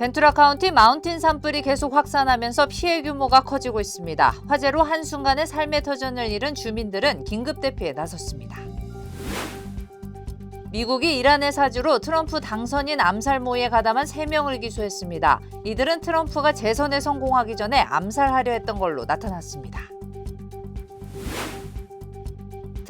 벤투라 카운티 마운틴 산불이 계속 확산하면서 피해 규모가 커지고 있습니다. 화재로 한순간에 삶의 터전을 잃은 주민들은 긴급 대피에 나섰습니다. 미국이 이란의 사주로 트럼프 당선인 암살 모의에 가담한 3명을 기소했습니다. 이들은 트럼프가 재선에 성공하기 전에 암살하려 했던 걸로 나타났습니다.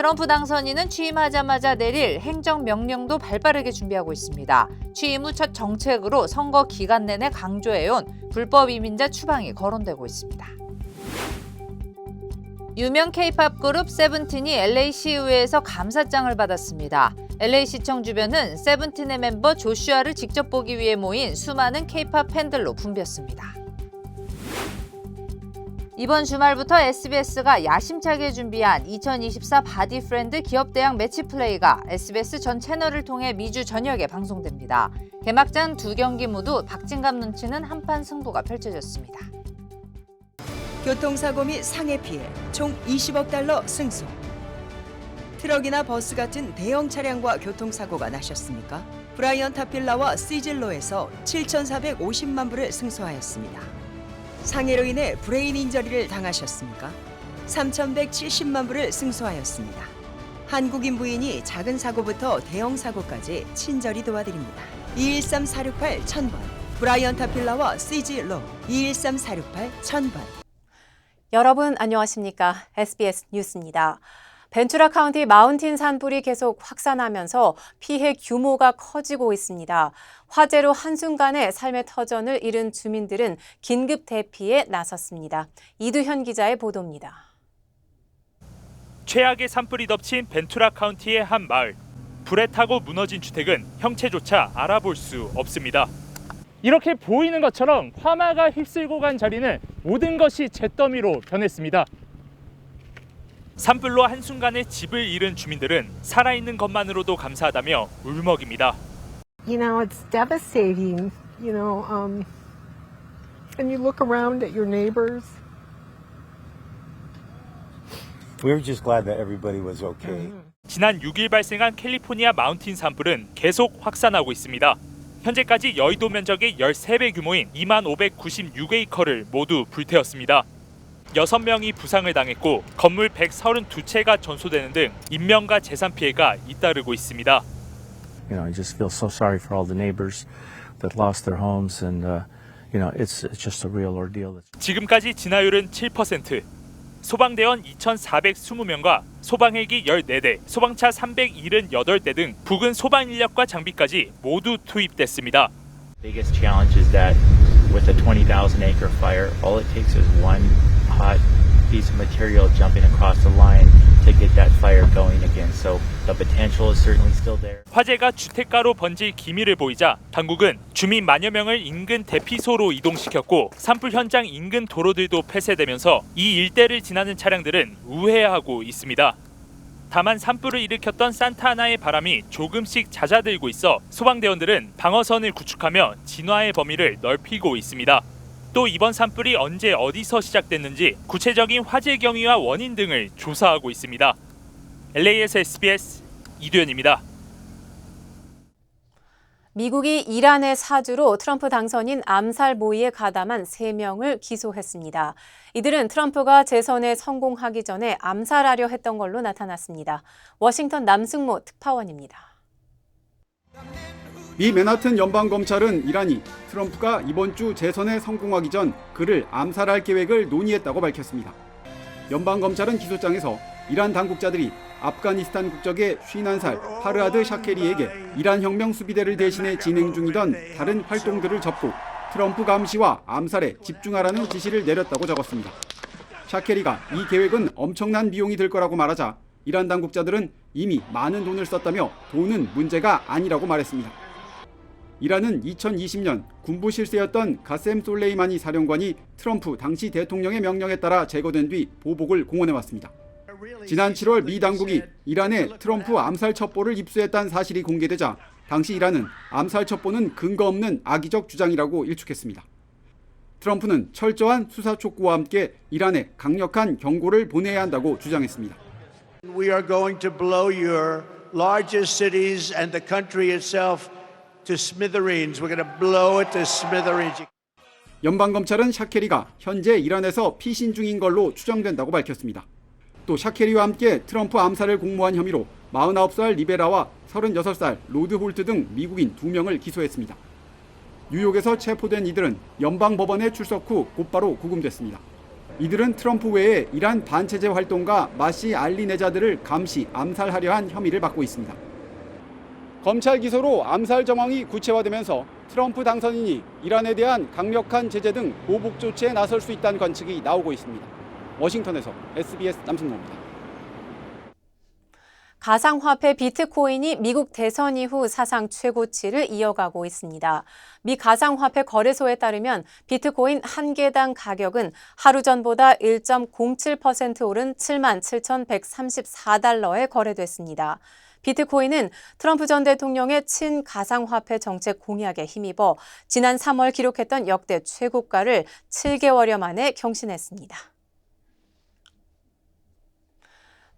트럼프 당선인은 취임하자마자 내릴 행정명령도 발빠르게 준비하고 있습니다. 취임 후 첫 정책으로 선거 기간 내내 강조해온 불법 이민자 추방이 거론되고 있습니다. 유명 K-팝 그룹 세븐틴이 LA시의회에서 감사장을 받았습니다. LA시청 주변은 세븐틴의 멤버 조슈아를 직접 보기 위해 모인 수많은 K-팝 팬들로 붐볐습니다. 이번 주말부터 SBS가 야심차게 준비한 2024 바디 프렌드 기업 대항 매치 플레이가 SBS 전 채널을 통해 미주 전역에 방송됩니다. 개막전 두 경기 모두 박진감 넘치는 한판 승부가 펼쳐졌습니다. 교통사고 및 상해 피해 총 20억 달러 승소. 트럭이나 버스 같은 대형 차량과 교통사고가 나셨습니까? 브라이언 타필라와 시즐로에서 7,450만 불을 승소하였습니다. 상해로 인해 브레인 인저리를 당하셨습니까? 3,170만 불을 승소하였습니다. 한국인 부인이 작은 사고부터 대형 사고까지 친절히 도와드립니다. 213-468-1000번 브라이언 타필라와 시즐로 213-468-1000번 여러분 안녕하십니까? SBS 뉴스입니다. 벤투라 카운티 마운틴 산불이 계속 확산하면서 피해 규모가 커지고 있습니다. 화재로 한순간에 삶의 터전을 잃은 주민들은 긴급 대피에 나섰습니다. 이두현 기자의 보도입니다. 최악의 산불이 덮친 벤투라 카운티의 한 마을. 불에 타고 무너진 주택은 형체조차 알아볼 수 없습니다. 이렇게 보이는 것처럼 화마가 휩쓸고 간 자리는 모든 것이 잿더미로 변했습니다. 산불로 한순간에 집을 잃은 주민들은 살아있는 것만으로도 감사하다며 울먹입니다. You know, it's devastating, you know, um, and you look around at your neighbors. We were just glad that everybody was okay. 지난 6일 발생한 캘리포니아 마운틴 산불은 계속 확산하고 있습니다. 현재까지 여의도 면적의 13배 규모인 2만 596에이커를 모두 불태웠습니다. 6명이 부상을 당했고 건물 132채가 전소되는 등 인명과 재산 피해가 잇따르고 있습니다. You know, I just feel so sorry for all the neighbors that lost their homes, and uh, you know, it's it's just a real ordeal. 지금까지 진화율은 7%. 소방대원 2,420명과 소방헬기 14대, 소방차 378대 등 부근 소방 인력과 장비까지 모두 투입됐습니다. biggest challenge is that with a 20,000 acre fire, all it takes is one hot piece of material jumping across the line to get that fire going again. So the potential is certainly still there. 화재가 주택가로 번질 기미를 보이자 당국은 주민 만여 명을 인근 대피소로 이동시켰고 산불 현장 인근 도로들도 폐쇄되면서 이 일대를 지나는 차량들은 우회하고 있습니다. 다만 산불을 일으켰던 산타아나의 바람이 조금씩 잦아들고 있어 소방대원들은 방어선을 구축하며 진화의 범위를 넓히고 있습니다. 또 이번 산불이 언제 어디서 시작됐는지 구체적인 화재 경위와 원인 등을 조사하고 있습니다. LA에서 SBS 이두현입니다. 미국이 이란의 사주로 트럼프 당선인 암살 모의에 가담한 3명을 기소했습니다. 이들은 트럼프가 재선에 성공하기 전에 암살하려 했던 걸로 나타났습니다. 워싱턴 남승모 특파원입니다. 미 맨하튼 연방검찰은 이란이 트럼프가 이번 주 재선에 성공하기 전 그를 암살할 계획을 논의했다고 밝혔습니다. 연방검찰은 기소장에서 이란 당국자들이 아프가니스탄 국적의 51살 파르하드 샤케리에게 이란 혁명 수비대를 대신해 진행 중이던 다른 활동들을 접고 트럼프 감시와 암살에 집중하라는 지시를 내렸다고 적었습니다. 샤케리가 이 계획은 엄청난 비용이 들 거라고 말하자 이란 당국자들은 이미 많은 돈을 썼다며 돈은 문제가 아니라고 말했습니다. 이란은 2020년 군부 실세였던 가셈 솔레이마니 사령관이 트럼프 당시 대통령의 명령에 따라 제거된 뒤 보복을 공언해 왔습니다. 지난 7월 미 당국이 이란의 트럼프 암살 첩보를 입수했다는 사실이 공개되자 당시 이란은 암살 첩보는 근거 없는 악의적 주장이라고 일축했습니다. 트럼프는 철저한 수사 촉구와 함께 이란에 강력한 경고를 보내야 한다고 주장했습니다. We are going to blow your largest cities and the country itself to smithereens. We're going to blow it to smithereens. 연방 검찰은 샤케리가 현재 이란에서 피신 중인 걸로 추정된다고 밝혔습니다. 또 샤케리와 함께 트럼프 암살을 공모한 혐의로 49살 리베라와 36살 로드 홀트 등 미국인 2명을 기소했습니다. 뉴욕에서 체포된 이들은 연방 법원에 출석 후 곧바로 구금됐습니다. 이들은 트럼프 외에 이란 반체제 활동가 마시 알리네자드를 감시 암살하려 한 혐의를 받고 있습니다. 검찰 기소로 암살 정황이 구체화되면서 트럼프 당선인이 이란에 대한 강력한 제재 등 보복 조치에 나설 수 있다는 관측이 나오고 있습니다. 워싱턴에서 SBS 남승모입니다. 가상화폐 비트코인이 미국 대선 이후 사상 최고치를 이어가고 있습니다. 미 가상화폐 거래소에 따르면 비트코인 한 개당 가격은 하루 전보다 1.07% 오른 77,134달러에 거래됐습니다. 비트코인은 트럼프 전 대통령의 친가상화폐 정책 공약에 힘입어 지난 3월 기록했던 역대 최고가를 7개월여 만에 경신했습니다.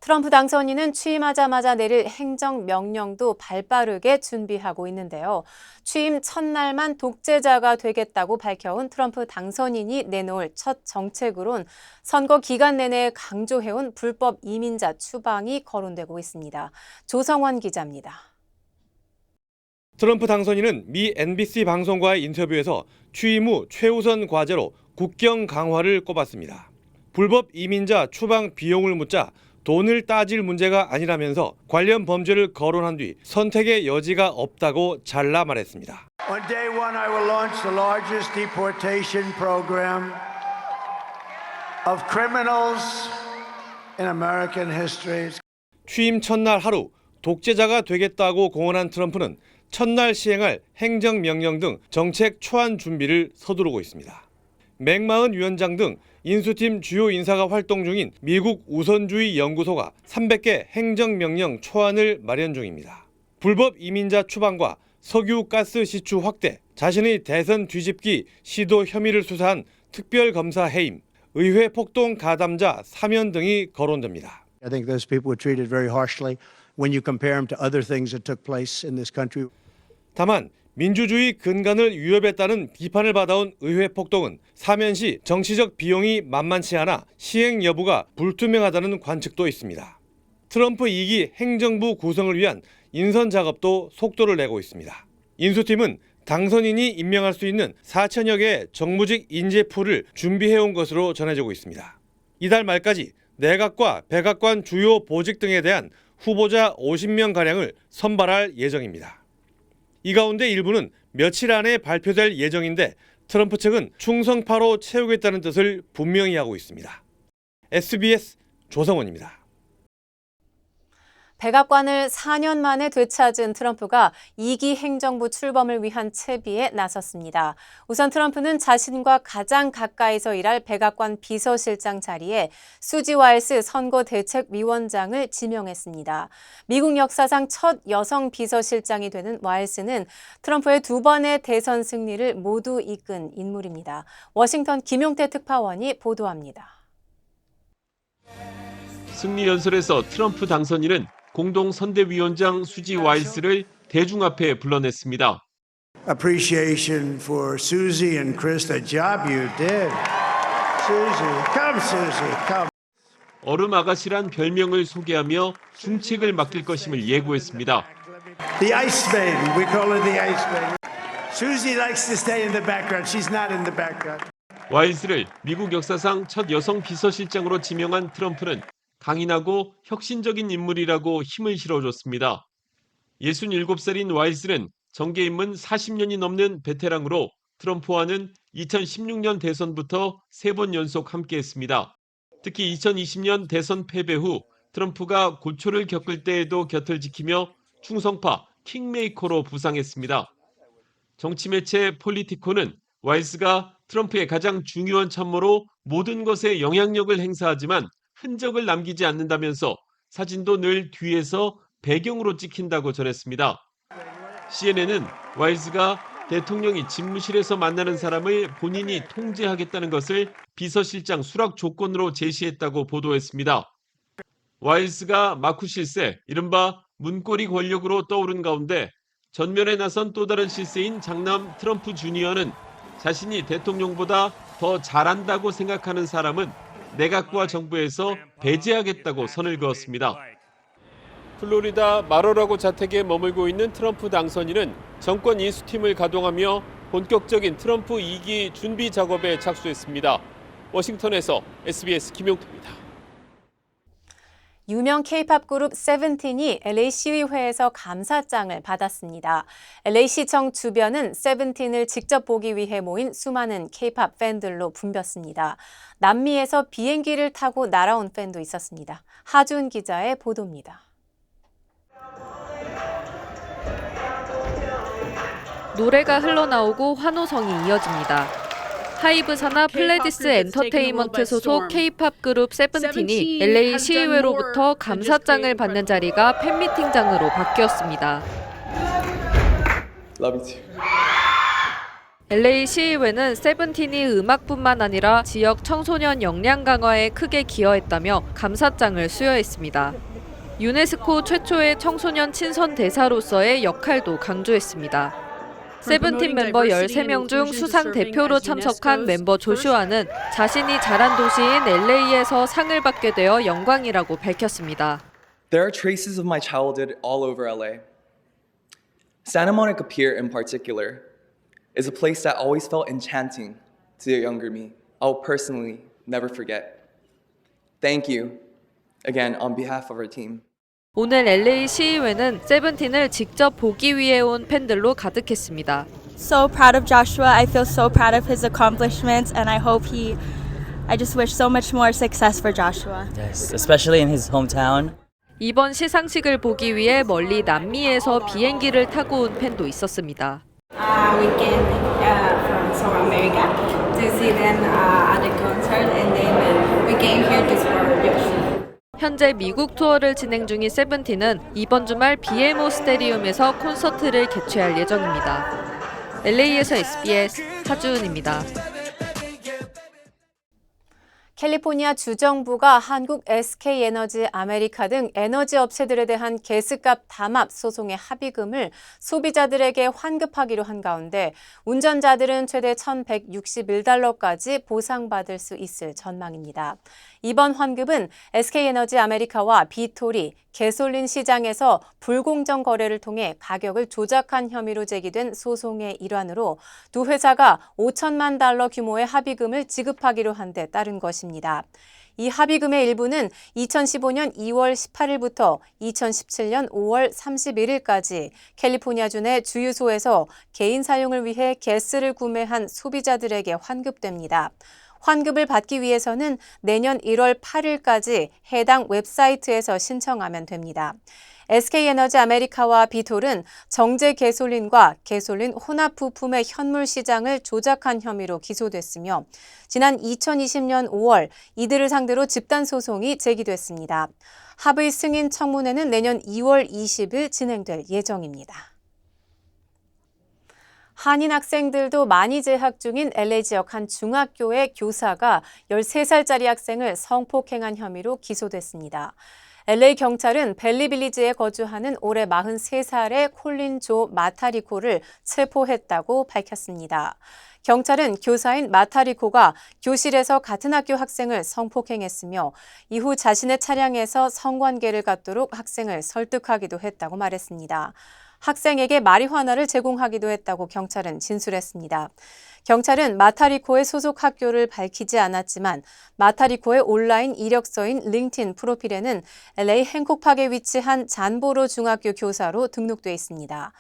트럼프 당선인은 취임하자마자 내릴 행정명령도 발빠르게 준비하고 있는데요. 취임 첫날만 독재자가 되겠다고 밝혀온 트럼프 당선인이 내놓을 첫 정책으론 선거 기간 내내 강조해온 불법 이민자 추방이 거론되고 있습니다. 조성원 기자입니다. 트럼프 당선인은 미 NBC 방송과의 인터뷰에서 취임 후 최우선 과제로 국경 강화를 꼽았습니다. 불법 이민자 추방 비용을 묻자 돈을 따질 문제가 아니라면서 관련 범죄를 거론한 뒤 선택의 여지가 없다고 잘라 말했습니다. On day one, I will launch the largest deportation program of criminals in American history. 취임 첫날 하루 독재자가 되겠다고 공언한 트럼프는 첫날 시행할 행정명령 등 정책 초안 준비를 서두르고 있습니다. 맥마은 위원장 등 인수팀 주요 인사가 활동 중인 미국 우선주의 연구소가 300개 행정명령 초안을 마련 중입니다. 불법 이민자 추방과 석유 가스 시추 확대, 자신의 대선 뒤집기 시도 혐의를 수사한 특별검사 해임, 의회 폭동 가담자 사면 등이 거론됩니다. I think those people were treated very harshly when you compare them to other things that took place in this country. 다만 민주주의 근간을 위협했다는 비판을 받아온 의회 폭동은 사면 시 정치적 비용이 만만치 않아 시행 여부가 불투명하다는 관측도 있습니다. 트럼프 2기 행정부 구성을 위한 인선 작업도 속도를 내고 있습니다. 인수팀은 당선인이 임명할 수 있는 4천여 개의 정무직 인재풀을 준비해온 것으로 전해지고 있습니다. 이달 말까지 내각과 백악관 주요 보직 등에 대한 후보자 50명가량을 선발할 예정입니다. 이 가운데 일부는 며칠 안에 발표될 예정인데 트럼프 측은 충성파로 채우겠다는 뜻을 분명히 하고 있습니다. SBS 조성원입니다. 백악관을 4년 만에 되찾은 트럼프가 2기 행정부 출범을 위한 채비에 나섰습니다. 우선 트럼프는 자신과 가장 가까이서 일할 백악관 비서실장 자리에 수지 와일스 선거대책위원장을 지명했습니다. 미국 역사상 첫 여성 비서실장이 되는 와일스는 트럼프의 두 번의 대선 승리를 모두 이끈 인물입니다. 워싱턴 김용태 특파원이 보도합니다. 승리 연설에서 트럼프 당선인은 공동 선대위원장 수지 와일스를 대중 앞에 불러냈습니다. Appreciation for Susie and Chris, the job you did. Susie, come, Susie, come. 얼음 아가씨란 별명을 소개하며 중책을 맡길 것임을 예고했습니다. The Ice Maiden, we call her the Ice Maiden. Susie likes to stay in the background. She's not in the background. 와일스를 미국 역사상 첫 여성 비서실장으로 지명한 트럼프는 강인하고 혁신적인 인물이라고 힘을 실어줬습니다. 67살인 와일스는 정계 입문 40년이 넘는 베테랑으로 트럼프와는 2016년 대선부터 세 번 연속 함께했습니다. 특히 2020년 대선 패배 후 트럼프가 고초를 겪을 때에도 곁을 지키며 충성파 킹메이커로 부상했습니다. 정치 매체 폴리티코는 와일스가 트럼프의 가장 중요한 참모로 모든 것에 영향력을 행사하지만 흔적을 남기지 않는다면서 사진도 늘 뒤에서 배경으로 찍힌다고 전했습니다. CNN은 와일스가 대통령이 집무실에서 만나는 사람을 본인이 통제하겠다는 것을 비서실장 수락 조건으로 제시했다고 보도했습니다. 와일스가 마쿠 실세, 이른바 문고리 권력으로 떠오른 가운데 전면에 나선 또 다른 실세인 장남 트럼프 주니어는 자신이 대통령보다 더 잘한다고 생각하는 사람은 내각과 정부에서 배제하겠다고 선을 그었습니다. 플로리다 마로라고 자택에 머물고 있는 트럼프 당선인은 정권 인수팀을 가동하며 본격적인 트럼프 2기 준비 작업에 착수했습니다. 워싱턴에서 SBS 김용태입니다. 유명 K-팝 그룹 세븐틴이 LA 시의회에서 감사장을 받았습니다. LA 시청 주변은 세븐틴을 직접 보기 위해 모인 수많은 K-팝 팬들로 붐볐습니다. 남미에서 비행기를 타고 날아온 팬도 있었습니다. 하준 기자의 보도입니다. 노래가 흘러나오고 환호성이 이어집니다. 하이브 산하 플레디스 엔터테인먼트 소속 K-팝 그룹 세븐틴이 LA 시의회로부터 감사장을 받는 자리가 팬미팅장으로 바뀌었습니다. LA 시의회는 세븐틴이 음악뿐만 아니라 지역 청소년 역량 강화에 크게 기여했다며 감사장을 수여했습니다. 유네스코 최초의 청소년 친선 대사로서의 역할도 강조했습니다. 세븐틴 멤버 13명 중 수상 대표로 참석한 멤버 조슈아는 자신이 자란 도시인 LA에서 상을 받게 되어 영광이라고 밝혔습니다. There are traces of my childhood all over LA. Santa Monica Pier, in particular, is a place that always felt enchanting to the younger me. I'll personally never forget. Thank you again on behalf of our team. 오늘 LA 시의회는 세븐틴을 직접 보기 위해 온 팬들로 가득했습니다. So proud of Joshua. I feel so proud of his accomplishments, and I hope he. I just wish so much more success for Joshua. Yes, especially in his hometown. 이번 시상식을 보기 위해 멀리 남미에서 비행기를 타고 온 팬도 있었습니다. Uh, we came uh, from South America to see them uh, at the concert, and then uh, we came here to support Joshua. 현재 미국 투어를 진행 중인 세븐틴은 이번 주말 BMO 스테디움에서 콘서트를 개최할 예정입니다. LA에서 SBS 하주은입니다. 캘리포니아 주정부가 한국 SK에너지 아메리카 등 에너지 업체들에 대한 개스값 담합 소송의 합의금을 소비자들에게 환급하기로 한 가운데 운전자들은 최대 1,161달러까지 보상받을 수 있을 전망입니다. 이번 환급은 SK에너지 아메리카와 비토리, 개솔린 시장에서 불공정 거래를 통해 가격을 조작한 혐의로 제기된 소송의 일환으로 두 회사가 5천만 달러 규모의 합의금을 지급하기로 한 데 따른 것입니다. 이 합의금의 일부는 2015년 2월 18일부터 2017년 5월 31일까지 캘리포니아주 내 주유소에서 개인 사용을 위해 가스를 구매한 소비자들에게 환급됩니다. 환급을 받기 위해서는 내년 1월 8일까지 해당 웹사이트에서 신청하면 됩니다. SK에너지 아메리카와 비톨은 정제 개솔린과 개솔린 혼합 부품의 현물 시장을 조작한 혐의로 기소됐으며 지난 2020년 5월 이들을 상대로 집단 소송이 제기됐습니다. 합의 승인 청문회는 내년 2월 20일 진행될 예정입니다. 한인 학생들도 많이 재학 중인 LA 지역 한 중학교의 교사가 13살짜리 학생을 성폭행한 혐의로 기소됐습니다. LA 경찰은 벨리빌리지에 거주하는 올해 43살의 콜린 조 마타리코를 체포했다고 밝혔습니다. 경찰은 교사인 마타리코가 교실에서 같은 학교 학생을 성폭행했으며 이후 자신의 차량에서 성관계를 갖도록 학생을 설득하기도 했다고 말했습니다. 학생에게 마리화나를 제공하기도 했다고 경찰은 진술했습니다. 경찰은 마타리코의 소속 학교를 밝히지 않았지만 마타리코의 온라인 이력서인 링틴 프로필에는 LA 행콕팍에 위치한 잔보로 중학교 교사로 등록돼 있습니다.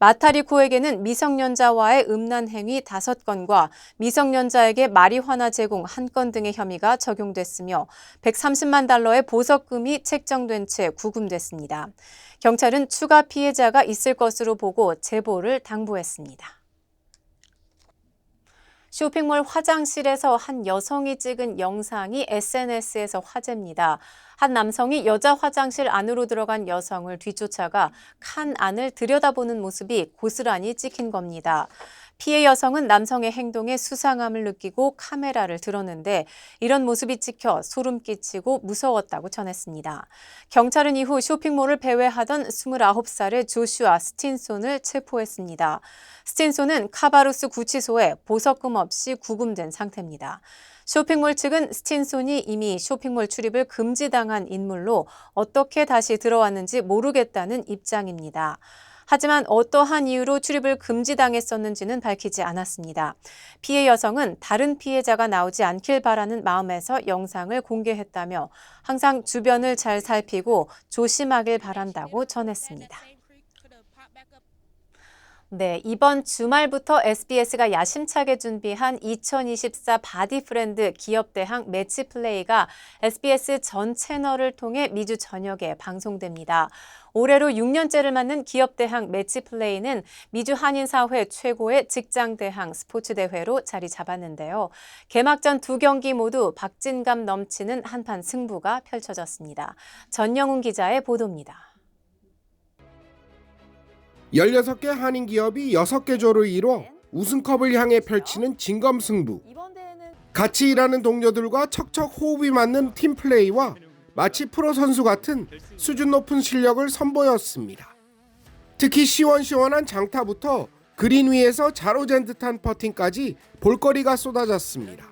마타리코에게는 미성년자와의 음란 행위 5건과 미성년자에게 마리화나 제공 1건 등의 혐의가 적용됐으며 130만 달러의 보석금이 책정된 채 구금됐습니다. 경찰은 추가 피해자가 있을 것으로 보고 제보를 당부했습니다. 쇼핑몰 화장실에서 한 여성이 찍은 영상이 SNS에서 화제입니다. 한 남성이 여자 화장실 안으로 들어간 여성을 뒤쫓아가 칸 안을 들여다보는 모습이 고스란히 찍힌 겁니다. 피해 여성은 남성의 행동에 수상함을 느끼고 카메라를 들었는데 이런 모습이 찍혀 소름 끼치고 무서웠다고 전했습니다. 경찰은 이후 쇼핑몰을 배회하던 29살의 조슈아 스틴손을 체포했습니다. 스틴손은 카바루스 구치소에 보석금 없이 구금된 상태입니다. 쇼핑몰 측은 스틴손이 이미 쇼핑몰 출입을 금지당한 인물로 어떻게 다시 들어왔는지 모르겠다는 입장입니다. 하지만 어떠한 이유로 출입을 금지당했었는지는 밝히지 않았습니다. 피해 여성은 다른 피해자가 나오지 않길 바라는 마음에서 영상을 공개했다며 항상 주변을 잘 살피고 조심하길 바란다고 전했습니다. 네, 이번 주말부터 SBS가 야심차게 준비한 2024 바디프렌드 기업대항 매치 플레이가 SBS 전 채널을 통해 미주 전역에 방송됩니다. 올해로 6년째를 맞는 기업대항 매치 플레이는 미주 한인사회 최고의 직장대항 스포츠 대회로 자리 잡았는데요. 개막전 두 경기 모두 박진감 넘치는 한판 승부가 펼쳐졌습니다. 전영훈 기자의 보도입니다. 16개 한인 기업이 6개 조를 이뤄 우승컵을 향해 펼치는 진검승부. 같이 일하는 동료들과 척척 호흡이 맞는 팀 플레이와 마치 프로 선수 같은 수준 높은 실력을 선보였습니다. 특히 시원시원한 장타부터 그린 위에서 자로잰 듯한 퍼팅까지 볼거리가 쏟아졌습니다.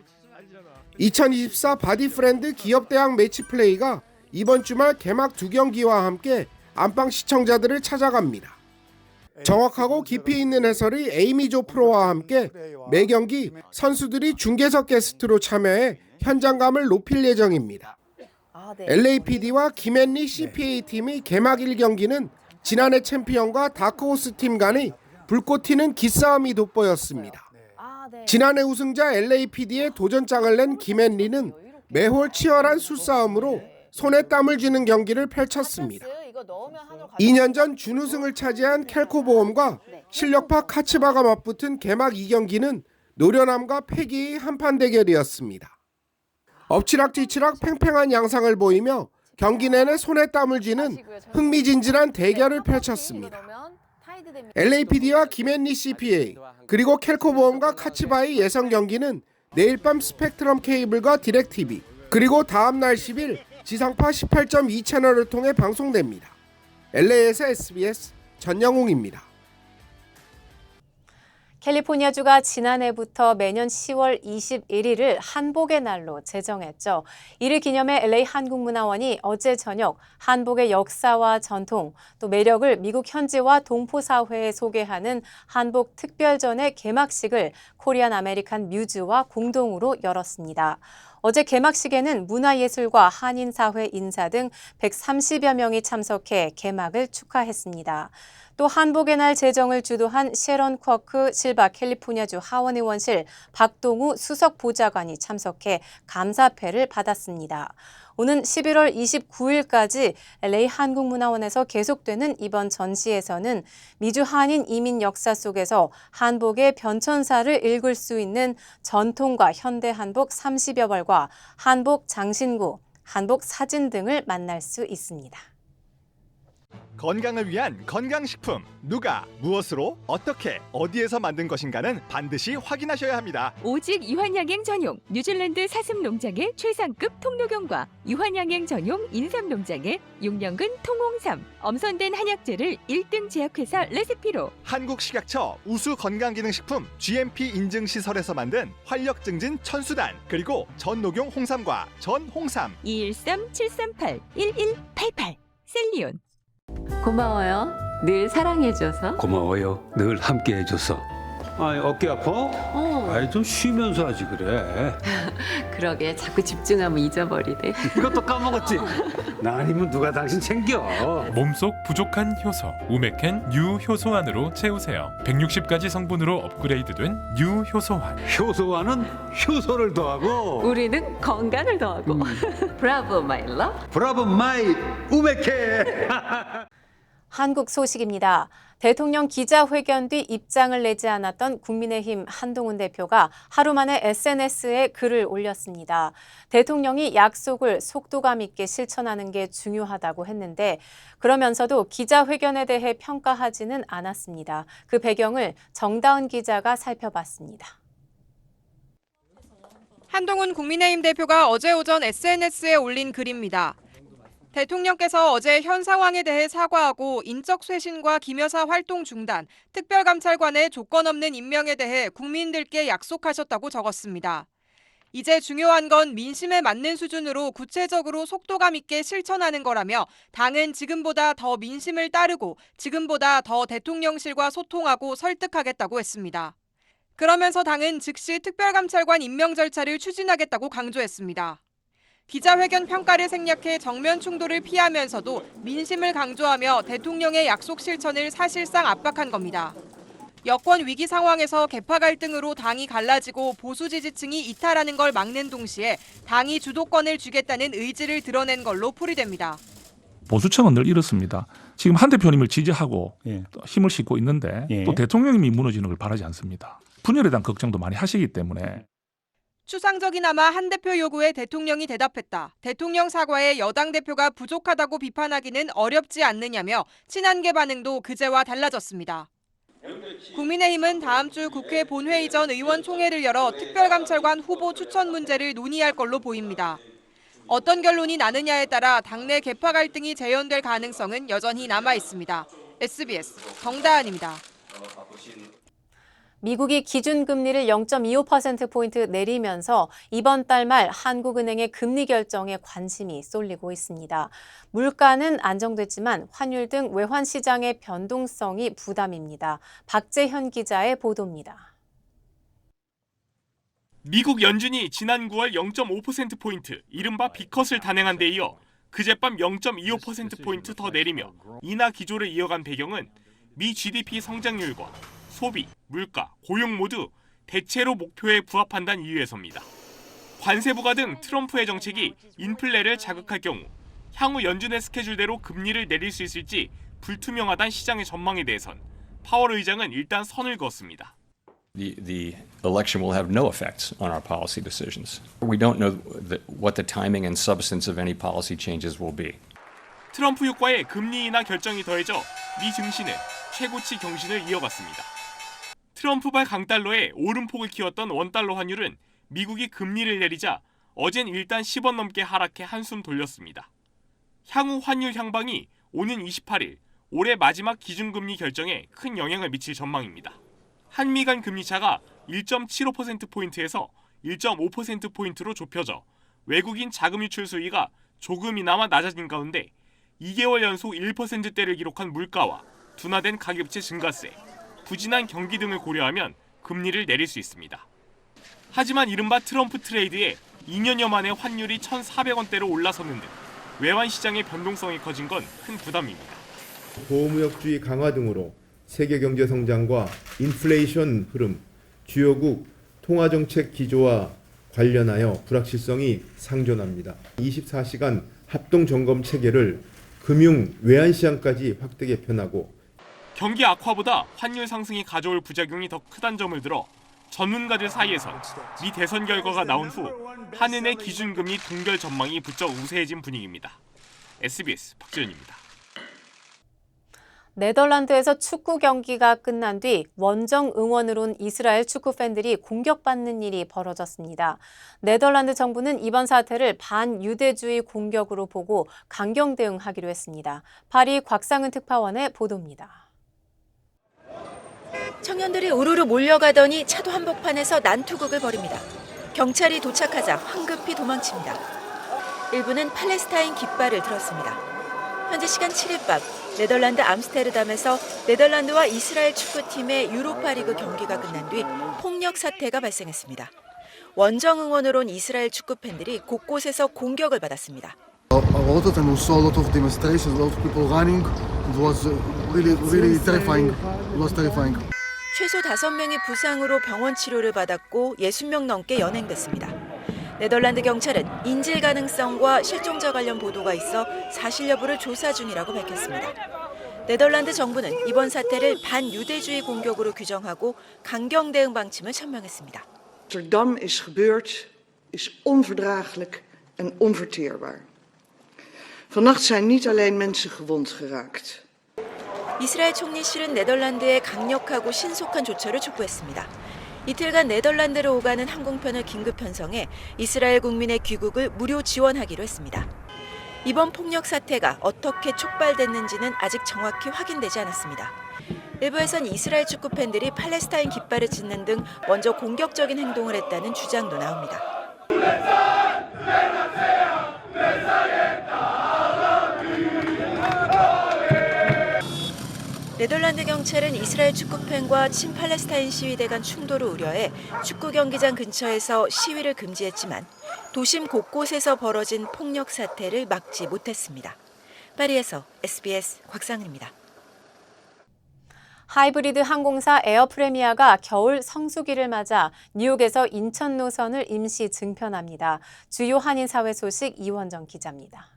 2024 바디프렌드 기업대항 매치 플레이가 이번 주말 개막 두 경기와 함께 안방 시청자들을 찾아갑니다. 정확하고 깊이 있는 해설이 에이미 조 프로와 함께 매 경기 선수들이 중계석 게스트로 참여해 현장감을 높일 예정입니다. LAPD와 김앤리 CPA 팀이 개막 1경기는 지난해 챔피언과 다크호스 팀 간의 불꽃 튀는 기싸움이 돋보였습니다. 지난해 우승자 LAPD의 도전장을 낸 김앤리는 매홀 치열한 수싸움으로 손에 땀을 쥐는 경기를 펼쳤습니다. 2년 전 준우승을 차지한 켈코 보험과 실력파 카츠바가 맞붙은 개막 2경기는 노련함과 패기의 한판 대결이었습니다. 엎치락뒤치락 팽팽한 양상을 보이며 경기 내내 손에 땀을 쥐는 흥미진진한 대결을 펼쳤습니다. LAPD와 김앤리 CPA 그리고 켈코 보험과 카츠바의 예선 경기는 내일 밤 스펙트럼 케이블과 디렉TV 그리고 다음 날 10일 지상파 18.2 채널을 통해 방송됩니다. LA에서 SBS 전영웅입니다. 캘리포니아주가 지난해부터 매년 10월 21일을 한복의 날로 제정했죠. 이를 기념해 LA 한국문화원이 어제 저녁 한복의 역사와 전통, 또 매력을 미국 현지와 동포 사회에 소개하는 한복 특별전의 개막식을 코리안 아메리칸 뮤즈와 공동으로 열었습니다. 어제 개막식에는 문화예술과 한인사회 인사 등 130여 명이 참석해 개막을 축하했습니다. 또 한복의 날 제정을 주도한 셰런 쿼크 실바 캘리포니아주 하원 의원실 박동우 수석 보좌관이 참석해 감사패를 받았습니다. 오는 11월 29일까지 LA 한국문화원에서 계속되는 이번 전시에서는 미주 한인 이민 역사 속에서 한복의 변천사를 읽을 수 있는 전통과 현대 한복 30여 벌과 한복 장신구, 한복 사진 등을 만날 수 있습니다. 건강을 위한 건강식품 누가 무엇으로 어떻게 어디에서 만든 것인가는 반드시 확인하셔야 합니다. 오직 유한양행 전용 뉴질랜드 사슴 농장의 최상급 통로경과 유한양행 전용 인삼 농장의 6년근 통홍삼 엄선된 한약재를 1등 제약회사 레시피로 한국식약처 우수 건강기능식품 GMP 인증 시설에서 만든 활력 증진 천수단 그리고 전녹용 홍삼과 전홍삼 213-738-1188 셀리온 고마워요. 늘 사랑해줘서. 고마워요. 늘 함께 해줘서. 아, 어깨 아파? 어. 아이, 좀 쉬면서 하지 그래. 그러게 자꾸 집중하면 잊어버리네. 이것도 까먹었지? 나 아니면 누가 당신 챙겨? 몸속 부족한 효소 우메켄 U 효소환으로 채우세요. 160가지 성분으로 업그레이드된 U 효소환. 효소와는 효소를 더하고 우리는 건강을 더하고. 브라보 마이 러. 브라보 마이 우메케. 한국 소식입니다. 대통령 기자회견 뒤 입장을 내지 않았던 국민의힘 한동훈 대표가 하루 만에 SNS에 글을 올렸습니다. 대통령이 약속을 속도감 있게 실천하는 게 중요하다고 했는데 그러면서도 기자회견에 대해 평가하지는 않았습니다. 그 배경을 정다은 기자가 살펴봤습니다. 한동훈 국민의힘 대표가 어제 오전 SNS에 올린 글입니다. 대통령께서 어제 현 상황에 대해 사과하고 인적 쇄신과 김여사 활동 중단, 특별감찰관의 조건 없는 임명에 대해 국민들께 약속하셨다고 적었습니다. 이제 중요한 건 민심에 맞는 수준으로 구체적으로 속도감 있게 실천하는 거라며 당은 지금보다 더 민심을 따르고 지금보다 더 대통령실과 소통하고 설득하겠다고 했습니다. 그러면서 당은 즉시 특별감찰관 임명 절차를 추진하겠다고 강조했습니다. 기자회견 평가를 생략해 정면 충돌을 피하면서도 민심을 강조하며 대통령의 약속 실천을 사실상 압박한 겁니다. 여권 위기 상황에서 개파 갈등으로 당이 갈라지고 보수 지지층이 이탈하는 걸 막는 동시에 당이 주도권을 쥐겠다는 의지를 드러낸 걸로 풀이됩니다. 보수층은 늘 이렇습니다. 지금 한 대표님을 지지하고 예. 또 힘을 싣고 있는데 예. 또 대통령님이 무너지는 걸 바라지 않습니다. 분열에 대한 걱정도 많이 하시기 때문에 추상적이나마 한 대표 요구에 대통령이 대답했다. 대통령 사과에 여당 대표가 부족하다고 비판하기는 어렵지 않느냐며 친한계 반응도 그제와 달라졌습니다. 국민의힘은 다음 주 국회 본회의 전 의원총회를 열어 특별감찰관 후보 추천 문제를 논의할 걸로 보입니다. 어떤 결론이 나느냐에 따라 당내 개파 갈등이 재현될 가능성은 여전히 남아 있습니다. SBS 정다은입니다. 미국이 기준금리를 0.25%포인트 내리면서 이번 달 말 한국은행의 금리 결정에 관심이 쏠리고 있습니다. 물가는 안정됐지만 환율 등 외환 시장의 변동성이 부담입니다. 박재현 기자의 보도입니다. 미국 연준이 지난 9월 0.5%포인트 이른바 비컷을 단행한 데 이어 그젯밤 0.25%포인트 더 내리며 인하 기조를 이어간 배경은 미 GDP 성장률과 소비, 물가, 고용 모두 대체로 목표에 부합한다는 이유에서입니다. 관세 부과 등 트럼프의 정책이 인플레를 자극할 경우 향후 연준의 스케줄대로 금리를 내릴 수 있을지 불투명하다는 시장의 전망에 대해선 파월 의장은 일단 선을 그었습니다. The, the election will have no effects on our policy decisions. We don't know the, what the timing and substance of any policy changes will be. 트럼프 효과에 금리 인하 결정이 더해져 미 증시는 최고치 경신을 이어갔습니다. 트럼프발 강달러에 오름폭을 키웠던 원달러 환율은 미국이 금리를 내리자 어젠 일단 10원 넘게 하락해 한숨 돌렸습니다. 향후 환율 향방이 오는 28일 올해 마지막 기준금리 결정에 큰 영향을 미칠 전망입니다. 한미 간 금리 차가 1.75%포인트에서 1.5%포인트로 좁혀져 외국인 자금 유출 수위가 조금이나마 낮아진 가운데 2개월 연속 1%대를 기록한 물가와 둔화된 가격체 증가세, 부진한 경기 등을 고려하면 금리를 내릴 수 있습니다. 하지만 이른바 트럼프 트레이드에 2년여 만에 환율이 1,400원대로 올라서는 등 외환 시장의 변동성이 커진 건 큰 부담입니다. 보호무역주의 강화 등으로 세계 경제 성장과 인플레이션 흐름, 주요국 통화 정책 기조와 관련하여 불확실성이 상존합니다. 24시간 합동 점검 체계를 금융 외환 시장까지 확대 개편하고 경기 악화보다 환율 상승이 가져올 부작용이 더 크다는 점을 들어 전문가들 사이에선 미 대선 결과가 나온 후 한은의 기준금리 동결 전망이 부쩍 우세해진 분위기입니다. SBS 박지현입니다. 네덜란드에서 축구 경기가 끝난 뒤 원정 응원을 온 이스라엘 축구 팬들이 공격받는 일이 벌어졌습니다. 네덜란드 정부는 이번 사태를 반유대주의 공격으로 보고 강경 대응하기로 했습니다. 파리 곽상은 특파원의 보도입니다. 청년들이 우르르 몰려가더니 차도 한복판에서 난투극을 벌입니다. 경찰이 도착하자 황급히 도망칩니다. 일부는 팔레스타인 깃발을 들었습니다. 현재 시간 7일 밤 네덜란드 암스테르담에서 네덜란드와 이스라엘 축구팀의 유로파리그 경기가 끝난 뒤 폭력 사태가 발생했습니다. 원정 응원으로 온 이스라엘 축구 팬들이 곳곳에서 공격을 받았습니다. A lot of time we saw a lot of demonstrations, a lot of people running. It was really, really terrifying. It was terrifying. 최소 5명이 부상으로 병원 치료를 받았고 60명 넘게 연행됐습니다. 네덜란드 경찰은 인질 가능성과 실종자 관련 보도가 있어 사실 여부를 조사 중이라고 밝혔습니다. 네덜란드 정부는 이번 사태를 반유대주의 공격으로 규정하고 강경 대응 방침을 천명했습니다. Amsterdam is gebeurd, is onverdraaglijk en onverteerbaar. Vannacht zijn niet alleen mensen gewond geraakt. 이스라엘 총리실은 네덜란드의 강력하고 신속한 조처를 촉구했습니다. 이틀간 네덜란드로 오가는 항공편을 긴급 편성해 이스라엘 국민의 귀국을 무료 지원하기로 했습니다. 이번 폭력 사태가 어떻게 촉발됐는지는 아직 정확히 확인되지 않았습니다. 일부에선 이스라엘 축구 팬들이 팔레스타인 깃발을 짓는 등 먼저 공격적인 행동을 했다는 주장도 나옵니다. 네덜란드 경찰은 이스라엘 축구팬과 친팔레스타인 시위대 간 충돌을 우려해 축구 경기장 근처에서 시위를 금지했지만 도심 곳곳에서 벌어진 폭력 사태를 막지 못했습니다. 파리에서 SBS 곽상입니다. 하이브리드 항공사 에어프레미아가 겨울 성수기를 맞아 뉴욕에서 인천 노선을 임시 증편합니다. 주요 한인사회 소식 이원정 기자입니다.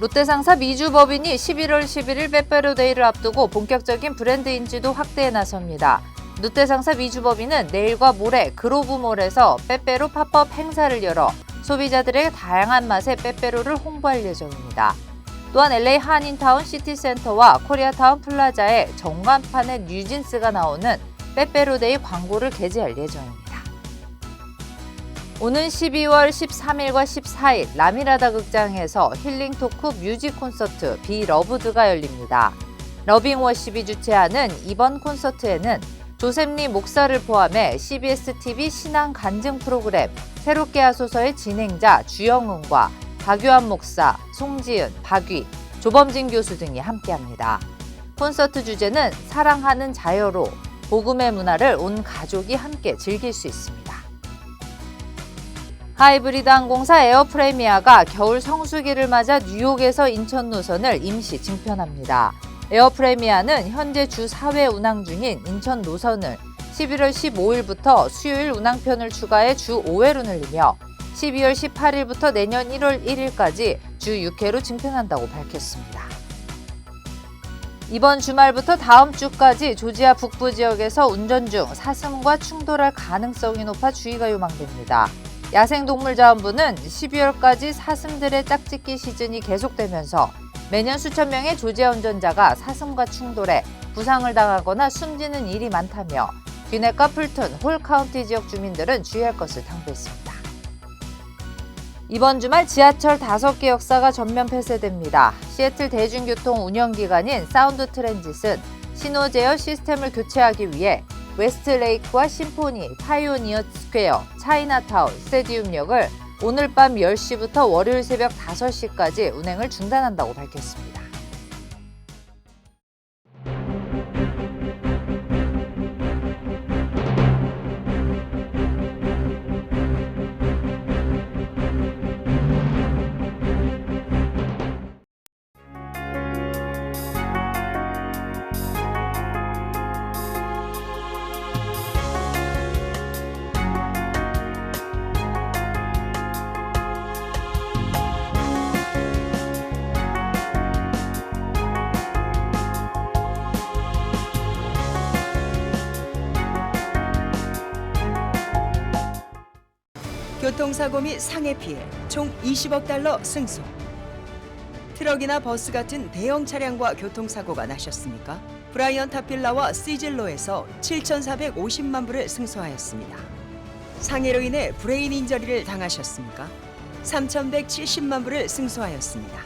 롯데상사 미주법인이 11월 11일 빼빼로데이를 앞두고 본격적인 브랜드 인지도 확대에 나섭니다. 롯데상사 미주법인은 내일과 모레 그로브몰에서 빼빼로 팝업 행사를 열어 소비자들에게 다양한 맛의 빼빼로를 홍보할 예정입니다. 또한 LA 한인타운 시티센터와 코리아타운 플라자에 정관판에 뉴진스가 나오는 빼빼로데이 광고를 게재할 예정입니다. 오는 12월 13일과 14일 라미라다 극장에서 힐링 토크 뮤직 콘서트 비러브드가 열립니다. 러빙 워십이 주최하는 이번 콘서트에는 조셉리 목사를 포함해 CBS TV 신앙 간증 프로그램 새롭게 하소서의 진행자 주영은과 박유한 목사, 송지은, 박위, 조범진 교수 등이 함께합니다. 콘서트 주제는 사랑하는 자여로 복음의 문화를 온 가족이 함께 즐길 수 있습니다. 하이브리드 항공사 에어프레미아가 겨울 성수기를 맞아 뉴욕에서 인천 노선을 임시 증편합니다. 에어프레미아는 현재 주 4회 운항 중인 인천 노선을 11월 15일부터 수요일 운항편을 추가해 주 5회로 늘리며 12월 18일부터 내년 1월 1일까지 주 6회로 증편한다고 밝혔습니다. 이번 주말부터 다음 주까지 조지아 북부 지역에서 운전 중 사슴과 충돌할 가능성이 높아 주의가 요망됩니다. 야생동물자원부는 12월까지 사슴들의 짝짓기 시즌이 계속되면서 매년 수천 명의 조지아 운전자가 사슴과 충돌해 부상을 당하거나 숨지는 일이 많다며 귀넷과 풀튼, 홀 카운티 지역 주민들은 주의할 것을 당부했습니다. 이번 주말 지하철 5개 역사가 전면 폐쇄됩니다. 시애틀 대중교통 운영기관인 사운드 트랜짓은 신호 제어 시스템을 교체하기 위해 웨스트레이크와 심포니, 파이오니어 스퀘어, 차이나타운, 스테디움역을 오늘 밤 10시부터 월요일 새벽 5시까지 운행을 중단한다고 밝혔습니다. 및 상해 피해 총 20억 달러 승소. 트럭이나 버스 같은 대형 차량과 교통사고가 나셨습니까? 브라이언 타필라와 시즐로에서 7,450만 불을 승소하였습니다. 상해로 인해 브레인 인저리를 당하셨습니까? 3,170만 불을 승소하였습니다.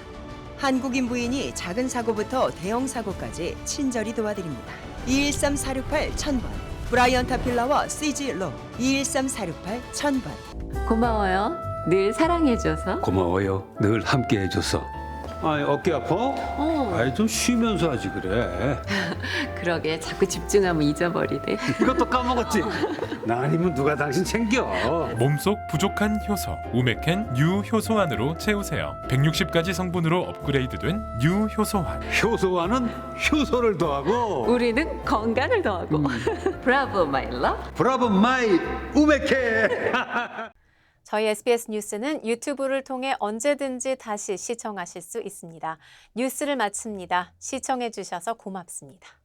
한국인 부인이 작은 사고부터 대형 사고까지 친절히 도와드립니다. 213-468-1000번 브라이언 타필라와 CG 로 213-468 1000번 고마워요. 늘 사랑해줘서. 고마워요. 늘 함께 해줘서. 아, 어깨 아파? 어. 아이 좀 쉬면서 하지 그래. 그러게 자꾸 집중하면 잊어버리네. 이것도 까먹었지. 나 아니면 누가 당신 챙겨? 몸속 부족한 효소 우메켄 뉴 효소환으로 채우세요. 160가지 성분으로 업그레이드된 뉴 효소환. 효소와는 효소를 더하고 우리는 건강을 더하고. 브라보 마이 러. 브라보 마이 우메케. 저희 SBS 뉴스는 유튜브를 통해 언제든지 다시 시청하실 수 있습니다. 뉴스를 마칩니다. 시청해 주셔서 고맙습니다.